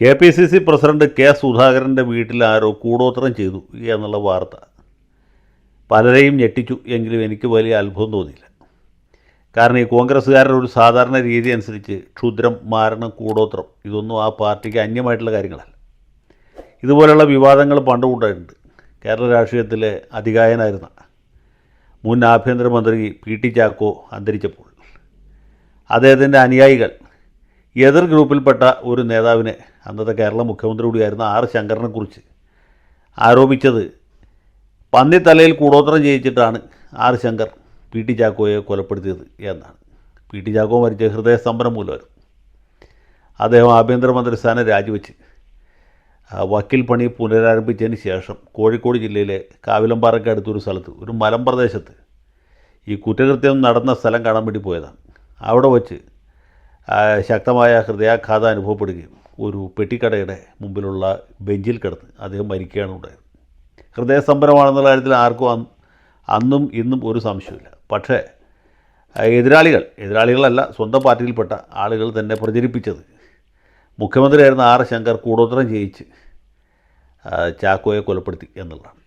K P C C president K സുധാകരന്റെ വീട്ടിൽ ആരോ കൂടോത്രം ചെയ്തു എന്നുള്ള വാർത്ത. പലരെയും ഞെട്ടിച്ചു എങ്കിലും എനിക്ക് വലിയ അത്ഭുതം തോന്നിയില്ല. കാരണം ഈ കോൺഗ്രസ്സുകാരുടെ ഒരു സാധാരണ രീതി അനുസരിച്ച് ക്ഷുദ്രം മാരണം കൂടോത്രം ഇതൊന്നും ആ പാർട്ടിക്ക് അന്യമായിട്ടുള്ള കാര്യങ്ങളല്ല. ഇതുപോലെയുള്ള വിവാദങ്ങൾ പണ്ടുകൊണ്ടായിട്ടുണ്ട് കേരള രാഷ്ട്രീയത്തിലെ അധികായനായിരുന്ന മുൻ ആഭ്യന്തരമന്ത്രി പി ടി ചാക്കോ അന്തരിച്ചപ്പോൾ. അദ്ദേഹത്തിന്റെ അനുയായികൾ എതിർ ഗ്രൂപ്പിൽപ്പെട്ട ഒരു നേതാവിനെ അന്നത്തെ കേരള മുഖ്യമന്ത്രി കൂടിയായിരുന്ന ആർ ശങ്കറിനെക്കുറിച്ച് ആരോപിച്ചത് പന്നിത്തലയിൽ കൂടോത്രം ചെയ്യിച്ചിട്ടാണ് ആർ ശങ്കർ പി ടി ചാക്കോയെ കൊലപ്പെടുത്തിയത് എന്നാണ്. പി ടി ചാക്കോ മരിച്ച ഹൃദയസ്തംഭനം മൂലമായിരുന്നു. അദ്ദേഹം ആഭ്യന്തരമന്ത്രി സ്ഥാനം രാജിവെച്ച് വക്കീൽ പണി പുനരാരംഭിച്ചതിന് ശേഷം കോഴിക്കോട് ജില്ലയിലെ കാവിലമ്പാറയ്ക്ക് അടുത്തൊരു സ്ഥലത്ത് ഒരു മലമ്പ്രദേശത്ത് ഈ കുറ്റകൃത്യം നടന്ന സ്ഥലം കാണാൻ വേണ്ടി പോയതാണ്. അവിടെ വച്ച് ശക്തമായ ഹൃദയാഘാതം അനുഭവപ്പെടുകയും ഒരു പെട്ടിക്കടയുടെ മുമ്പിലുള്ള ബെഞ്ചിൽ കിടന്ന് അദ്ദേഹം മരിക്കുകയാണ് ഉണ്ടായത്. ഹൃദയസ്തംഭനമാണെന്നുള്ള കാര്യത്തിൽ ആർക്കും അന്ന് ഇന്നും ഒരു സംശയമില്ല പക്ഷേ എതിരാളികൾ എതിരാളികളല്ല സ്വന്തം പാർട്ടിയിൽപ്പെട്ട ആളുകൾ തന്നെ പ്രചരിപ്പിച്ചത്. മുഖ്യമന്ത്രിയായിരുന്ന ആർ ശങ്കർ കൂടോത്രം ചെയ്യിച്ച് ചാക്കോയെ കൊലപ്പെടുത്തി എന്നുള്ളതാണ്.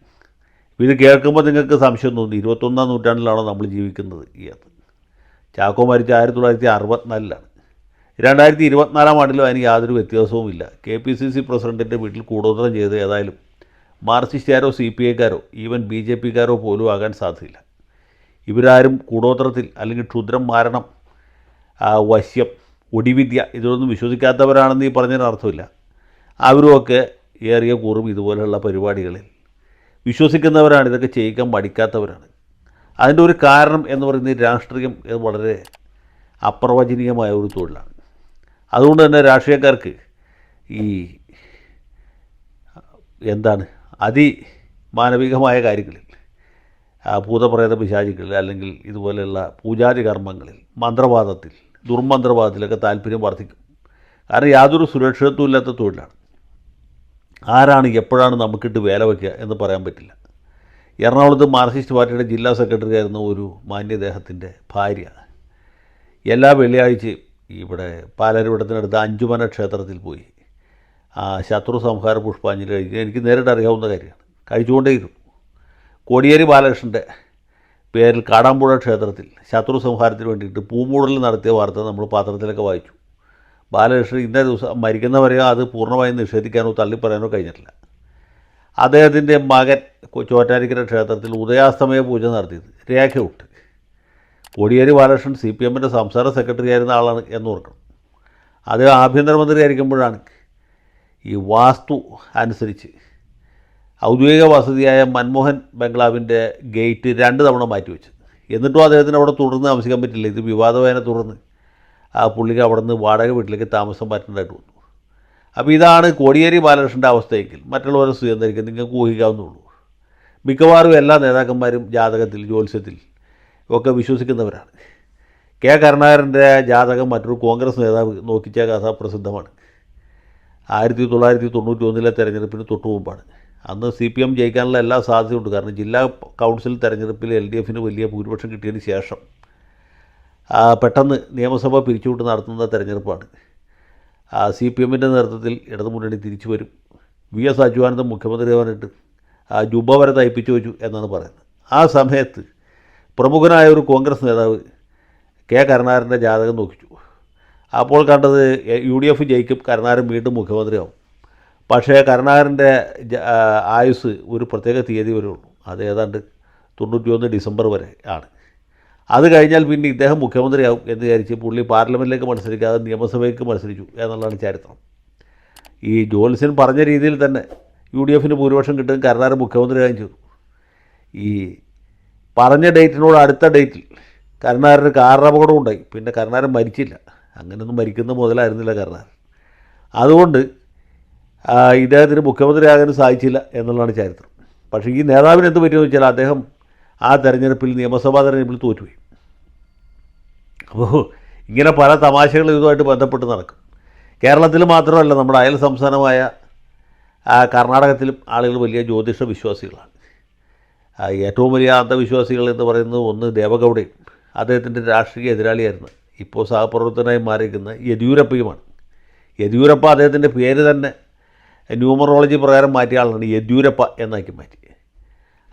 ഇത് കേൾക്കുമ്പോൾ നിങ്ങൾക്ക് സംശയം തോന്നി ഇരുപത്തൊന്നാം നൂറ്റാണ്ടിലാണോ നമ്മൾ ജീവിക്കുന്നത് എന്ന് ചാക്കോ മരിച്ച ആയിരത്തി തൊള്ളായിരത്തി അറുപത്തിനാലിലാണ്. രണ്ടായിരത്തി ഇരുപത്തിനാലാം ആണ്ടിലും അതിന് യാതൊരു വ്യത്യാസവുമില്ല. കെ പി സി സി പ്രസിഡന്റിന്റെ വീട്ടിൽ കൂടോത്രം ചെയ്ത് ഏതായാലും മാർക്സിസ്റ്റുകാരോ സി പി ഐക്കാരോ ഈവൻ ബി ജെ പിക്കാരോ പോലും ആകാൻ സാധ്യതയില്ല. ഇവരാരും കൂടോത്രത്തിൽ അല്ലെങ്കിൽ ക്ഷുദ്രം മാരണം വശ്യം ഒടിവിദ്യ ഇതിലൊന്നും വിശ്വസിക്കാത്തവരാണെന്ന് ഈ പറഞ്ഞതിന് അർത്ഥമില്ല. അവരുമൊക്കെ ഏറിയ കൂറും ഇതുപോലെയുള്ള പരിപാടികളിൽ. വിശ്വസിക്കുന്നവരാണ് ഇതൊക്കെ ചെയ്യിക്കാൻ മടിക്കാത്തവരാണ്. അതിന്റെ ഒരു കാരണം എന്ന് പറയുന്നത് രാഷ്ട്രീയം വളരെ അപ്രവചനീയമായ ഒരു തൊഴിലാണ്. അതുകൊണ്ട് തന്നെ രാഷ്ട്രീയക്കാർക്ക് ഈ എന്താണ് അതിമാനവികമായ കാര്യങ്ങളിൽ ഭൂതപ്രേത പിശാചികളിൽ അല്ലെങ്കിൽ ഇതുപോലെയുള്ള പൂജാതി കർമ്മങ്ങളിൽ മന്ത്രവാദത്തിൽ ദുർമന്ത്രവാദത്തിലൊക്കെ താല്പര്യം വർദ്ധിക്കും. കാരണം യാതൊരു സുരക്ഷിതത്വം ഇല്ലാത്ത തൊഴിലാണ്. ആരാണ് എപ്പോഴാണ് നമുക്കിട്ട് വേല വയ്ക്കുക എന്ന് പറയാൻ പറ്റില്ല. എറണാകുളത്ത് മാർക്സിസ്റ്റ് പാർട്ടിയുടെ ജില്ലാ സെക്രട്ടറി ആയിരുന്ന ഒരു മാന്യദേഹത്തിന്റെ ഭാര്യ എല്ലാ വെള്ളിയാഴ്ചയും ഇവിടെ പാലരുവിടത്തിനടുത്ത് അഞ്ചുമന ക്ഷേത്രത്തിൽ പോയി. ആ ശത്രു സംഹാര പുഷ്പാഞ്ജലി കഴിക്കുക എനിക്ക് നേരിട്ട് അറിയാവുന്ന കാര്യമാണ്. കഴിച്ചുകൊണ്ടേയിരുന്നു. കോടിയേരി ബാലകൃഷ്ണന്റെ പേരിൽ കാടാമ്പുഴ ക്ഷേത്രത്തിൽ ശത്രു സംഹാരത്തിന് വേണ്ടിയിട്ട് പൂമൂടൽ നടത്തിയ വാർത്ത നമ്മൾ പാത്രത്തിലൊക്കെ വായിച്ചു. ബാലകൃഷ്ണൻ ഇന്നേ ദിവസം മരിക്കുന്നവരെയോ അത് പൂർണമായും നിഷേധിക്കാനോ തള്ളിപ്പറയാനോ കഴിഞ്ഞിട്ടില്ല. അദ്ദേഹത്തിന്റെ മകൻ ചോറ്റാരിക്കര ക്ഷേത്രത്തിൽ ഉദയാസ്തമയ പൂജ നടത്തിയത് രേഖയുണ്ട്. കോടിയേരി ബാലകൃഷ്ണൻ സി പി എമ്മിന്റെ സംസ്ഥാന സെക്രട്ടറി ആയിരുന്ന ആളാണ് എന്ന് ഓർക്കണം. അത് ആഭ്യന്തരമന്ത്രി ആയിരിക്കുമ്പോഴാണ് ഈ വാസ്തു അനുസരിച്ച് ഔദ്യോഗിക വസതിയായ മൻമോഹൻ ബംഗ്ലാവിന്റെ ഗേറ്റ് രണ്ട് തവണ മാറ്റിവെച്ചു എന്നിട്ടും അദ്ദേഹത്തിന് അവിടെ തുടർന്ന് താമസിക്കാൻ പറ്റില്ല. ഇത് വിവാദമായതിനെ തുടർന്ന് ആ പുള്ളിക്ക് അവിടെ നിന്ന് വാടക വീട്ടിലേക്ക് താമസം മാറ്റേണ്ടതായിട്ട് വന്നു. അപ്പോൾ ഇതാണ് കോടിയേരി ബാലകൃഷ്ണന്റെ അവസ്ഥയെങ്കിൽ മറ്റുള്ളവരെ സ്വീകരിക്കും നിങ്ങൾക്ക് ഊഹിക്കാവുന്നുള്ളൂ മിക്കവാറും എല്ലാ നേതാക്കന്മാരും ജാതകത്തിൽ ജ്യോത്സ്യത്തിൽ ഒക്കെ വിശ്വസിക്കുന്നവരാണ്. കെ കരുണാകരന്റെ ജാതകം മറ്റൊരു കോൺഗ്രസ് നേതാവ് നോക്കിച്ച കഥ പ്രസിദ്ധമാണ് ആയിരത്തി തൊള്ളായിരത്തി തൊണ്ണൂറ്റി ഒന്നിലെ തെരഞ്ഞെടുപ്പിന് തൊട്ടു മുമ്പാണ്. അന്ന് സി പി എം ജയിക്കാനുള്ള എല്ലാ സാധ്യതയുണ്ട്. കാരണം ജില്ലാ കൗൺസിൽ തെരഞ്ഞെടുപ്പിൽ എൽ ഡി എഫിന് വലിയ ഭൂരിപക്ഷം കിട്ടിയതിന് ശേഷം പെട്ടെന്ന് നിയമസഭ പിരിച്ചുവിട്ട് നടത്തുന്ന തെരഞ്ഞെടുപ്പാണ്. സി പി എമ്മിന്റെ നേതൃത്വത്തിൽ ഇടതുമുന്നണി തിരിച്ചു വരും. വി എസ് അച്യുതാനന്ദൻ മുഖ്യമന്ത്രി പറഞ്ഞിട്ട് ജുബ വരെ തയ്പ്പിച്ചു വെച്ചു എന്നാണ് പറയുന്നത്. ആ സമയത്ത് പ്രമുഖനായ ഒരു കോൺഗ്രസ് നേതാവ് കെ കരുണാകരന്റെ ജാതകം നോക്കിച്ചു. അപ്പോൾ കണ്ടത് യു ഡി എഫ് ജയിക്കും കരുണാകരൻ വീണ്ടും മുഖ്യമന്ത്രിയാവും. പക്ഷേ കരുണാകരന്റെ ആയുസ് ഒരു പ്രത്യേക തീയതി വരെ ഉള്ളൂ. അത് ഏതാണ്ട് തൊണ്ണൂറ്റിയൊന്ന് ഡിസംബർ വരെ ആണ്. അത് കഴിഞ്ഞാൽ പിന്നെ ഇദ്ദേഹം മുഖ്യമന്ത്രിയാവും എന്ന് വിചാരിച്ച് പുള്ളി പാർലമെന്റിലേക്ക് മത്സരിക്കാതെ നിയമസഭയ്ക്ക് മത്സരിച്ചു എന്നുള്ളതാണ് ചരിത്രം. ഈ ജോത്സ്യൻ പറഞ്ഞ രീതിയിൽ തന്നെ യു ഡി എഫിന് ഭൂരിപക്ഷം കിട്ടും കരുണാകരൻ മുഖ്യമന്ത്രിയാകും ചെയ്തു. ഈ പറഞ്ഞ ഡേറ്റിനോട് അടുത്ത ഡേറ്റിൽ കരുണാകരന് കാറപകടം ഉണ്ടായി. പിന്നെ കരുണാകരൻ മരിച്ചില്ല. അങ്ങനെയൊന്നും മരിക്കുന്ന മുതലായിരുന്നില്ല കരുണാകരൻ. അതുകൊണ്ട് ഇദ്ദേഹത്തിന് മുഖ്യമന്ത്രിയാകാനും സാധിച്ചില്ല എന്നുള്ളതാണ് ചരിത്രം. പക്ഷേ ഈ നേതാവിന് എന്ത് പറ്റിയെന്ന് വെച്ചാൽ അദ്ദേഹം ആ തെരഞ്ഞെടുപ്പിൽ നിയമസഭാ തെരഞ്ഞെടുപ്പിൽ തോറ്റുപോയി. അപ്പോൾ ഇങ്ങനെ പല തമാശകളും ഇതുമായിട്ട് ബന്ധപ്പെട്ട് നടക്കും. കേരളത്തിൽ മാത്രമല്ല നമ്മുടെ അയൽ സംസ്ഥാനമായ കർണാടകത്തിലും ആളുകൾ വലിയ ജ്യോതിഷ വിശ്വാസികളാണ്. ഏറ്റവും വലിയ അന്ധവിശ്വാസികൾ എന്ന് പറയുന്നത് ഒന്ന് ദേവഗൗഡയും അദ്ദേഹത്തിന്റെ രാഷ്ട്രീയ എതിരാളിയായിരുന്നു. ഇപ്പോൾ സഹപ്രവർത്തകനായി മാറിയിരിക്കുന്ന യെദ്യൂരപ്പയുമാണ്. യെദ്യൂരപ്പ അദ്ദേഹത്തിന്റെ പേര് തന്നെ ന്യൂമറോളജി പ്രകാരം മാറ്റിയ ആളാണ് യെദ്യൂരപ്പ എന്നാക്കി മാറ്റി.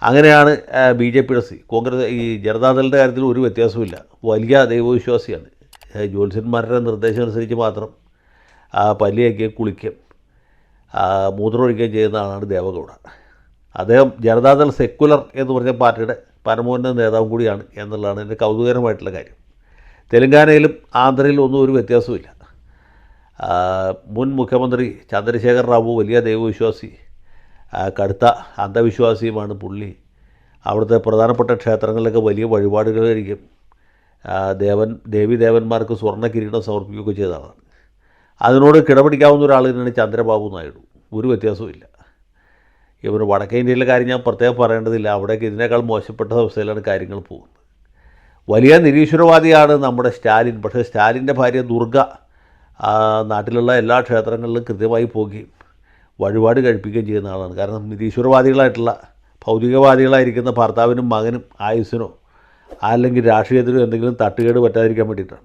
അങ്ങനെയാണ് ബി ജെ പിയുടെ സി കോൺഗ്രസ് ഈ ജനതാദളിന്റെ കാര്യത്തിൽ ഒരു വ്യത്യാസവുമില്ല. വലിയ ദൈവവിശ്വാസിയാണ്. ജ്യോത്സ്യന്മാരുടെ നിർദ്ദേശം അനുസരിച്ച് മാത്രം പല്ലിയൊക്കെ കുളിക്കുകയും മൂത്രമൊഴിക്കുകയും ചെയ്യുന്ന ആളാണ് ദേവഗൗഡ. അദ്ദേഹം ജനതാദൾ സെക്കുലർ എന്ന് പറഞ്ഞ പാർട്ടിയുടെ പരമോന്നത നേതാവും കൂടിയാണ് എന്നുള്ളതാണ് എന്റെ കൗതുകരമായിട്ടുള്ള കാര്യം. തെലങ്കാനയിലും ആന്ധ്രയിലും ഒന്നും ഒരു വ്യത്യാസവുമില്ല. മുൻ മുഖ്യമന്ത്രി ചന്ദ്രശേഖർ റാവു വലിയ ദൈവവിശ്വാസി കടുത്ത അന്ധവിശ്വാസിയുമാണ് പുള്ളി. അവിടുത്തെ പ്രധാനപ്പെട്ട ക്ഷേത്രങ്ങളിലൊക്കെ വലിയ വഴിപാടുകൾ കഴിക്കും ദേവൻ ദേവി ദേവന്മാർക്ക് സ്വർണ കിരീടം സമർപ്പിക്കുകയൊക്കെ ചെയ്തതാണ്. അതിനോട് കിടപിടിക്കാവുന്ന ഒരാൾ തന്നെയാണ് ചന്ദ്രബാബു നായിഡു. ഒരു വ്യത്യാസവും ഇല്ല ഇവർ വടക്കേ ഇന്ത്യയിലെ കാര്യം ഞാൻ പ്രത്യേകം പറയേണ്ടതില്ല. അവിടേക്ക് ഇതിനേക്കാൾ മോശപ്പെട്ട അവസ്ഥയിലാണ് കാര്യങ്ങൾ പോകുന്നത്. വലിയ നിരീശ്വരവാദിയാണ് നമ്മുടെ സ്റ്റാലിൻ. പക്ഷേ സ്റ്റാലിന്റെ ഭാര്യ ദുർഗ നാട്ടിലുള്ള എല്ലാ ക്ഷേത്രങ്ങളിലും കൃത്യമായി പോകുകയും വഴിപാട് കഴിപ്പിക്കുകയും ചെയ്യുന്ന ആളാണ്. കാരണം നിരീശ്വരവാദികളായിട്ടുള്ള ഭൗതികവാദികളായിരിക്കുന്ന ഭർത്താവിനും മകനും ആയുസ്സിനോ അല്ലെങ്കിൽ രാഷ്ട്രീയത്തിനോ എന്തെങ്കിലും തട്ടുകേട് പറ്റാതിരിക്കാൻ വേണ്ടിയിട്ടാണ്.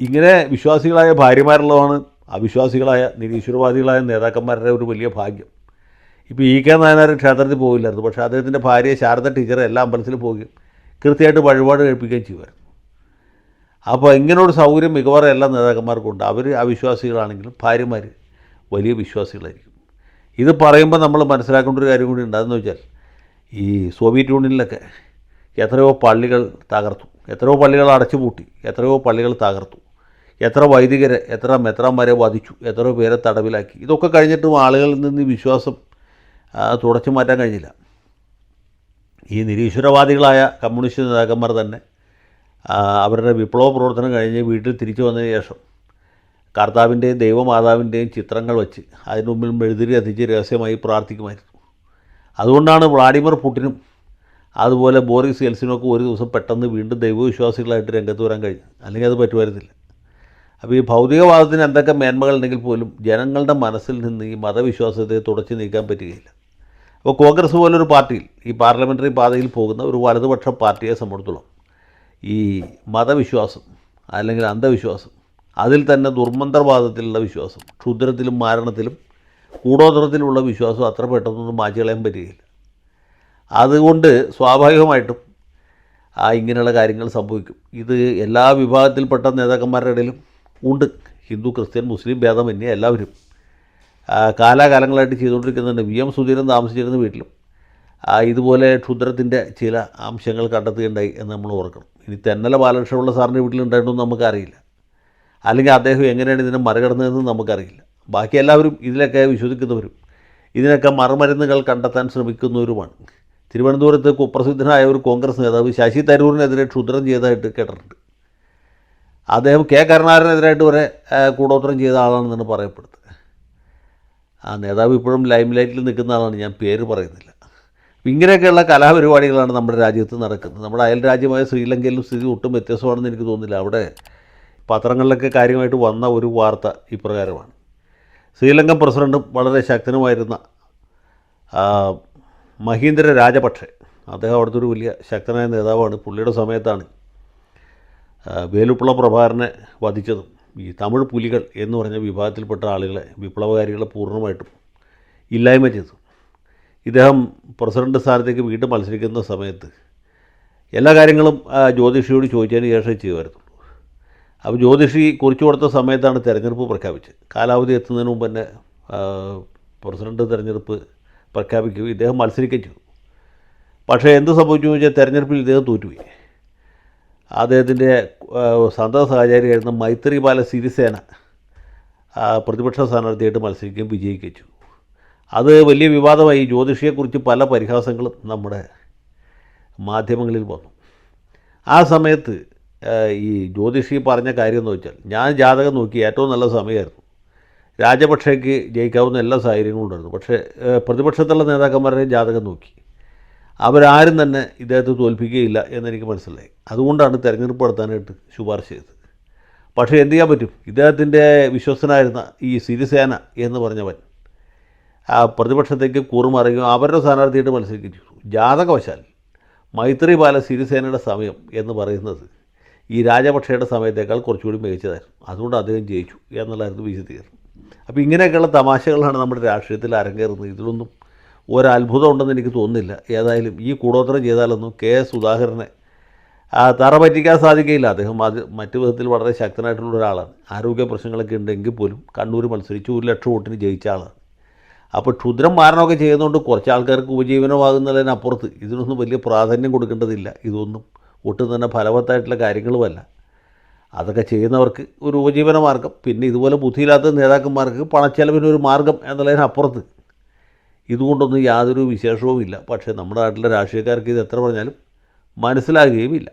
ഇങ്ങനെ വിശ്വാസികളായ ഭാര്യമാരുള്ളതാണ് അവിശ്വാസികളായ നിരീശ്വരവാദികളായ നേതാക്കന്മാരുടെ ഒരു വലിയ ഭാഗ്യം. ഇപ്പോൾ ഇ കെ നായനാർ ക്ഷേത്രത്തിൽ പോകില്ലായിരുന്നു പക്ഷേ അദ്ദേഹത്തിന്റെ ഭാര്യ ശാരദ ടീച്ചർ എല്ലാ അമ്പലത്തിലും പോവുകയും കൃത്യമായിട്ട് വഴിപാട് കഴിപ്പിക്കുകയും ചെയ്യുമായിരുന്നു. അപ്പോൾ ഇങ്ങനൊരു സൗകര്യം മിക്കവാറും എല്ലാ നേതാക്കന്മാർക്കും ഉണ്ട്. അവർ അവിശ്വാസികളാണെങ്കിലും ഭാര്യമാർ വലിയ വിശ്വാസികളായിരിക്കും. ഇത് പറയുമ്പോൾ നമ്മൾ മനസ്സിലാക്കേണ്ട ഒരു കാര്യം കൂടി ഉണ്ട്. അതെന്ന് വെച്ചാൽ ഈ സോവിയറ്റ് യൂണിയനിലൊക്കെ എത്രയോ പള്ളികൾ തകർത്തു. എത്രയോ പള്ളികൾ അടച്ചുപൂട്ടി. എത്രയോ പള്ളികൾ തകർത്തു. എത്ര വൈദികരെ എത്ര മെത്രാന്മാരെ വധിച്ചു. എത്രയോ പേരെ തടവിലാക്കി. ഇതൊക്കെ കഴിഞ്ഞിട്ടും ആളുകളിൽ നിന്ന് വിശ്വാസം തുടച്ചു മാറ്റാൻ കഴിഞ്ഞില്ല. ഈ നിരീശ്വരവാദികളായ കമ്മ്യൂണിസ്റ്റ് നേതാക്കന്മാർ തന്നെ അവരുടെ വിപ്ലവ പ്രവർത്തനം കഴിഞ്ഞ് വീട്ടിൽ തിരിച്ചു വന്നതിന് ശേഷം കർത്താവിന്റെയും ദൈവമാതാവിന്റെയും ചിത്രങ്ങൾ വെച്ച് അതിനു മുമ്പിൽ മെഴുതിരി എത്തിച്ച് രഹസ്യമായി പ്രാർത്ഥിക്കുമായിരുന്നു. അതുകൊണ്ടാണ് വ്ളാഡിമിർ പുടിനും അതുപോലെ ബോറിസ് എൽസിനൊക്കെ ഒരു ദിവസം പെട്ടെന്ന് വീണ്ടും ദൈവവിശ്വാസികളായിട്ട് രംഗത്ത് വരാൻ കഴിഞ്ഞു. അല്ലെങ്കിൽ അത് പറ്റുമായിരുന്നില്ല. അപ്പോൾ ഈ ഭൗതികവാദത്തിന് എന്തൊക്കെ മേന്മകളുണ്ടെങ്കിൽ പോലും ജനങ്ങളുടെ മനസ്സിൽ നിന്ന് ഈ മതവിശ്വാസത്തെ തുടച്ചു നീക്കാൻ പറ്റുകയില്ല. അപ്പോൾ കോൺഗ്രസ് പോലൊരു പാർട്ടിയിൽ ഈ പാർലമെന്ററി പാതയിൽ പോകുന്ന ഒരു വലതുപക്ഷ പാർട്ടിയെ സംബന്ധിച്ചോളം ഈ മതവിശ്വാസം അല്ലെങ്കിൽ അന്ധവിശ്വാസം അതിൽ തന്നെ ദുർമന്ത്രവാദത്തിലുള്ള വിശ്വാസം ക്ഷുദ്രത്തിലും മാരണത്തിലും കൂടോത്രത്തിലുള്ള വിശ്വാസം അത്ര പെട്ടെന്നൊന്നും മാറ്റി കളയാൻ പറ്റുകയില്ല. അതുകൊണ്ട് സ്വാഭാവികമായിട്ടും ആ ഇങ്ങനെയുള്ള കാര്യങ്ങൾ സംഭവിക്കും. ഇത് എല്ലാ വിഭാഗത്തിൽപ്പെട്ട നേതാക്കന്മാരുടെ ഇടയിലും ഉണ്ട്. ഹിന്ദു ക്രിസ്ത്യൻ മുസ്ലിം ഭേദമന്യേ എല്ലാവരും. കാലാകാലങ്ങളായിട്ട് ചെയ്തുകൊണ്ടിരിക്കുന്നുണ്ട് വി എം സുധീരൻ താമസിച്ചിരുന്ന വീട്ടിലും. ഇതുപോലെ ക്ഷുദ്രത്തിന്റെ ചില അംശങ്ങൾ കണ്ടെത്തുകയുണ്ടായി എന്ന് നമ്മൾ ഓർക്കണം. ഇനി തെന്നല ബാലകൃഷ്ണപിള്ള സാറിന്റെ വീട്ടിലുണ്ടായിട്ടൊന്നും നമുക്കറിയില്ല. അല്ലെങ്കിൽ അദ്ദേഹം എങ്ങനെയാണ് ഇതിനെ മറികടന്നതെന്ന് നമുക്കറിയില്ല. ബാക്കി എല്ലാവരും ഇതിലൊക്കെ വിശ്വസിക്കുന്നവരും ഇതിനൊക്കെ മറുമരുന്നുകൾ കണ്ടെത്താൻ ശ്രമിക്കുന്നവരുമാണ്. തിരുവനന്തപുരത്ത് കുപ്രസിദ്ധനായ ഒരു കോൺഗ്രസ് നേതാവ് ശശി തരൂരിനെതിരെ ക്ഷുദ്രം ചെയ്തതായിട്ട് കേട്ടിട്ടുണ്ട്. അദ്ദേഹം കെ കരുണാകരനെതിരായിട്ട് വരെ കൂടോത്രം ചെയ്ത ആളാണെന്നാണ് പറയപ്പെടുന്നത്. ആ നേതാവ് ഇപ്പോഴും ലൈം ലൈറ്റിൽ നിൽക്കുന്ന ആളാണ് ഞാൻ പേര് പറയുന്നില്ല. അപ്പം ഇങ്ങനെയൊക്കെയുള്ള കലാപരിപാടികളാണ് നമ്മുടെ രാജ്യത്ത് നടക്കുന്നത്. നമ്മുടെ അയൽ രാജ്യമായ ശ്രീലങ്കയിലും സ്ഥിതി ഒട്ടും വ്യത്യസ്തമാണെന്ന് എനിക്ക് തോന്നുന്നില്ല. അവിടെ പത്രങ്ങളിലൊക്കെ കാര്യമായിട്ട് വന്ന ഒരു വാർത്ത ഇപ്രകാരമാണ്. ശ്രീലങ്കൻ പ്രസിഡന്റും വളരെ ശക്തനുമായിരുന്ന മഹീന്ദ്ര രാജപക്ഷെ അദ്ദേഹം അവിടുത്തെ ഒരു വലിയ ശക്തനായ നേതാവാണ്. പുള്ളിയുടെ സമയത്താണ് വേലുപ്പിള്ള പ്രഭാകരനെ വധിച്ചതും ഈ തമിഴ് പുലികൾ എന്ന് പറഞ്ഞ വിഭാഗത്തിൽപ്പെട്ട ആളുകളെ വിപ്ലവകാരികളെ പൂർണമായിട്ടും ഇല്ലായ്മ ചെയ്തു. ഇദ്ദേഹം പ്രസിഡന്റ് സ്ഥാനത്തേക്ക് വീണ്ടും മത്സരിക്കുന്ന സമയത്ത് എല്ലാ കാര്യങ്ങളും ജ്യോതിഷിയോട് ചോദിച്ചതിന് ശേഷം ചെയ്യുമായിരുന്നുള്ളൂ അപ്പോൾ ജ്യോതിഷി കുറിച്ചു കൊടുത്ത സമയത്താണ് തിരഞ്ഞെടുപ്പ് പ്രഖ്യാപിച്ചത്. കാലാവധി എത്തുന്നതിന് മുമ്പ് തന്നെ പ്രസിഡന്റ് തെരഞ്ഞെടുപ്പ് പ്രഖ്യാപിക്കുകയും ഇദ്ദേഹം മത്സരിക്കുകയും ചെയ്തു. പക്ഷേ എന്ത് സംഭവിച്ചു ചോദിച്ചാൽ തെരഞ്ഞെടുപ്പിൽ ഇദ്ദേഹം തോറ്റുപോയി. അദ്ദേഹത്തിന്റെ സന്തത സഹചാരിയായിരുന്ന മൈത്രി മൈത്രിപാല സിരിസേന പ്രതിപക്ഷ സ്ഥാനാർത്ഥിയായിട്ട് മത്സരിക്കുകയും വിജയിക്കുകയും ചെയ്തു അത് വലിയ വിവാദമായി. ജ്യോതിഷിയെക്കുറിച്ച് പല പരിഹാസങ്ങളും നമ്മുടെ മാധ്യമങ്ങളിൽ വന്നു. ആ സമയത്ത് ഈ ജ്യോതിഷി പറഞ്ഞ കാര്യം എന്ന് വെച്ചാൽ ഞാൻ ജാതകം നോക്കി ഏറ്റവും നല്ല സമയമായിരുന്നു. രാജപക്ഷയ്ക്ക് ജയിക്കാവുന്ന എല്ലാ സാഹചര്യങ്ങളും ഉണ്ടായിരുന്നു. പക്ഷേ പ്രതിപക്ഷത്തുള്ള നേതാക്കന്മാരുടെ ജാതകം നോക്കി. അവരാരും തന്നെ ഇദ്ദേഹത്തെ തോൽപ്പിക്കുകയില്ല എന്നെനിക്ക് മനസ്സിലായി. അതുകൊണ്ടാണ് തെരഞ്ഞെടുപ്പ് നടത്താനായിട്ട് ശുപാർശ ചെയ്തത്. പക്ഷേ എന്ത് ചെയ്യാൻ പറ്റും? ഇദ്ദേഹത്തിന്റെ വിശ്വസനായിരുന്ന ഈ സിരിസേന എന്ന് പറഞ്ഞവൻ ആ പ്രതിപക്ഷത്തേക്ക് കൂറുമാറുകയും അവരുടെ സ്ഥാനാർത്ഥിയായിട്ട് മത്സരിക്കുകയും ചെയ്തു. ജാതകവശാൽ മൈത്രി ബാല സിരിസേനയുടെ സമയം എന്ന് പറയുന്നത് ഈ രാജപക്ഷയുടെ സമയത്തേക്കാൾ കുറച്ചുകൂടി മികച്ചതായിരുന്നു. അതുകൊണ്ട് അദ്ദേഹം ജയിച്ചു എന്നുള്ളതായിരുന്നു വിശദീകരണം. അപ്പോൾ ഇങ്ങനെയൊക്കെയുള്ള തമാശകളാണ് നമ്മുടെ രാഷ്ട്രീയത്തിൽ അരങ്ങേറുന്നത്. ഇതിലൊന്നും ഒരത്ഭുതം ഉണ്ടെന്ന് എനിക്ക് തോന്നുന്നില്ല. ഏതായാലും ഈ കൂടോത്രം ചെയ്താലൊന്നും കെ എസ് സുധാകരനെ തറ പറ്റിക്കാൻ സാധിക്കുകയില്ല. അദ്ദേഹം അത് മറ്റു വിധത്തിൽ വളരെ ശക്തനായിട്ടുള്ള ഒരാളാണ്. ആരോഗ്യ പ്രശ്നങ്ങളൊക്കെ ഉണ്ടെങ്കിൽ പോലും കണ്ണൂർ മത്സരിച്ച് ഒരു ലക്ഷം വോട്ടിന് ജയിച്ച ആളാണ്. അപ്പോൾ ക്ഷുദ്രം മാരണമൊക്കെ ചെയ്യുന്നതുകൊണ്ട് കുറച്ച് ആൾക്കാർക്ക് ഉപജീവനമാകുന്നതിനപ്പുറത്ത് ഇതിനൊന്നും വലിയ പ്രാധാന്യം കൊടുക്കേണ്ടതില്ല. ഇതൊന്നും ഒട്ടും തന്നെ ഫലവത്തായിട്ടുള്ള കാര്യങ്ങളുമല്ല. അതൊക്കെ ചെയ്യുന്നവർക്ക് ഒരു ഉപജീവന മാർഗം പിന്നെ ഇതുപോലെ ബുദ്ധിയില്ലാത്ത നേതാക്കന്മാർക്ക് പണച്ചെലവിനൊരു മാർഗം എന്നുള്ളതിനപ്പുറത്ത് ഇതുകൊണ്ടൊന്നും യാതൊരു വിശേഷവുമില്ല. പക്ഷേ നമ്മുടെ നാട്ടിലെ രാഷ്ട്രീയക്കാർക്ക് ഇത് എത്ര പറഞ്ഞാലും മനസ്സിലാകുകയുമില്ല.